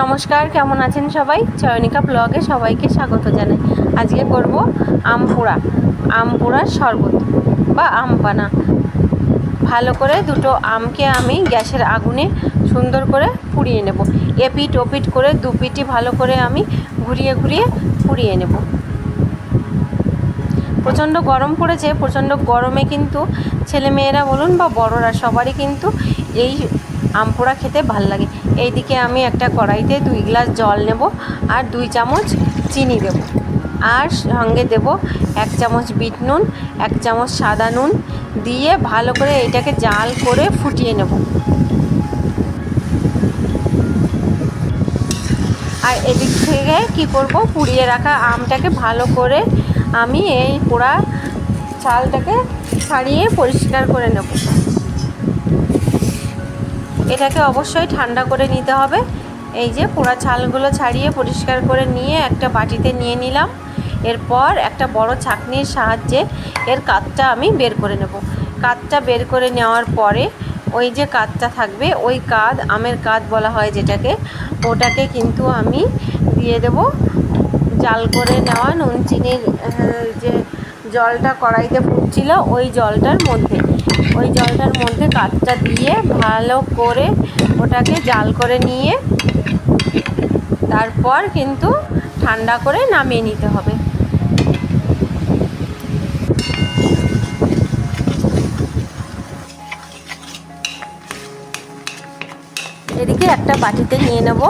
নমস্কার, কেমন আছেন সবাই? চয়নিকা ব্লগে সবাইকে স্বাগত জানাই। আজকে করব আম পোড়া আম পোড়ার শরবত বা আম পানা। ভালো করে দুটো আমকে আমি গ্যাসের আগুনে সুন্দর করে পুড়িয়ে নেব। এপিট ওপিট করে দু পিটি ভালো করে আমি ঘুরিয়ে ঘুরিয়ে পুড়িয়ে নেব। প্রচণ্ড গরম পড়েছে, প্রচণ্ড গরমে কিন্তু ছেলেমেয়েরা বলুন বা বড়রা সবারই কিন্তু এই আম পোড়া খেতে ভালো লাগে। এইদিকে আমি একটা কড়াইতে দুই গ্লাস জল নেব আর দুই চামচ চিনি দেব। আর সঙ্গে দেব এক চামচ বিট নুন, এক চামচ সাদা নুন দিয়ে ভালো করে এটাকে জাল করে ফুটিয়ে নেব। আর এদিক থেকে কি করব? পুড়িয়ে রাখা আমটাকে ভালো করে আমি এই পোড়া চালটাকে ছাড়িয়ে পরিষ্কার করে নেব। এটাকে অবশ্যই ঠান্ডা করে নিতে হবে। এই যে পোড়া ছালগুলো ছাড়িয়ে পরিষ্কার করে নিয়ে একটা বাটিতে নিয়ে নিলাম। এরপর একটা বড় ছাঁকনির সাহায্যে এর কাতটা আমি বের করে নেব। কাতটা বের করে নেওয়ার পরে ওই যে কাতটা থাকবে, ওই কাদ, আমের কাদ বলা হয় যেটাকে, ওটাকে কিন্তু আমি দিয়ে দেব। জাল করে নেওয়া নুন, চিনির যে জলটা কড়াইতে ফুটছিল, ওই জলটার মধ্যে। ওই জলটার মধ্যে কাঠটা দিয়ে ভালো করে ওটাকে জাল করে নিয়ে তারপর কিন্তু ঠান্ডা করে নামিয়ে নিতে হবে। এদিকে একটা বাটিতে নিয়ে নেব।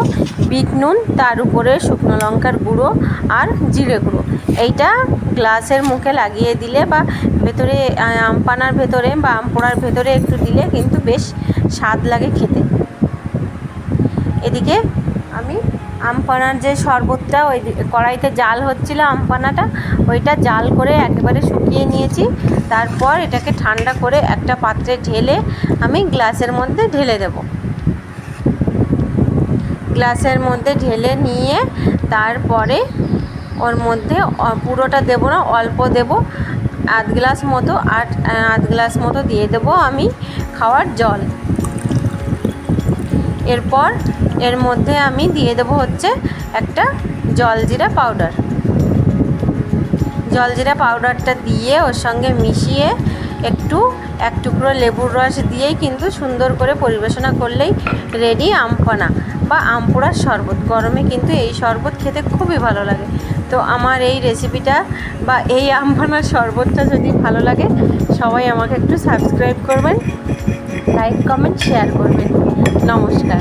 বিট নুন, তার উপরে শুকনো লঙ্কার গুঁড়ো আর জিরে গুঁড়ো। এইটা গ্লাসের মুখে লাগিয়ে দিলে বা ভেতরে আম পানার ভেতরে বা আম পোড়ার ভেতরে একটু দিলে কিন্তু বেশ স্বাদ লাগে খেতে। এদিকে আমি আম পানার যে শরবতটা, ওই কড়াইতে জাল হচ্ছিল আম পানাটা ওইটা জাল করে একেবারে শুকিয়ে নিয়েছি। তারপর এটাকে ঠান্ডা করে একটা পাত্রে ঢেলে আমি গ্লাসের মধ্যে ঢেলে দেবো। গ্লাসের মধ্যে ঢেলে নিয়ে তারপরে ওর মধ্যে পুরোটা দেব না, অল্প দেব। আধ গ্লাস মতো, আট আধ গ্লাস মতো দিয়ে দেব আমি খাওয়ার জল। এরপর এর মধ্যে আমি দিয়ে দেব হচ্ছে একটা জলজিরা পাউডার। জলজিরা পাউডারটা দিয়ে ওর সঙ্গে মিশিয়ে একটু এক টুকরো লেবুর রস দিয়েই কিন্তু সুন্দর করে পরিবেশনা করলেই রেডি আমপানা বা আম পোড়ার শরবত। গরমে কিন্তু এই শরবত খেতে খুবই ভালো লাগে। তো আমার এই রেসিপিটা বা এই আম পানার শরবতটা যদি ভালো লাগে, সবাই আমাকে একটু সাবস্ক্রাইব করবেন লাইক কমেন্ট শেয়ার করবেন। নমস্কার।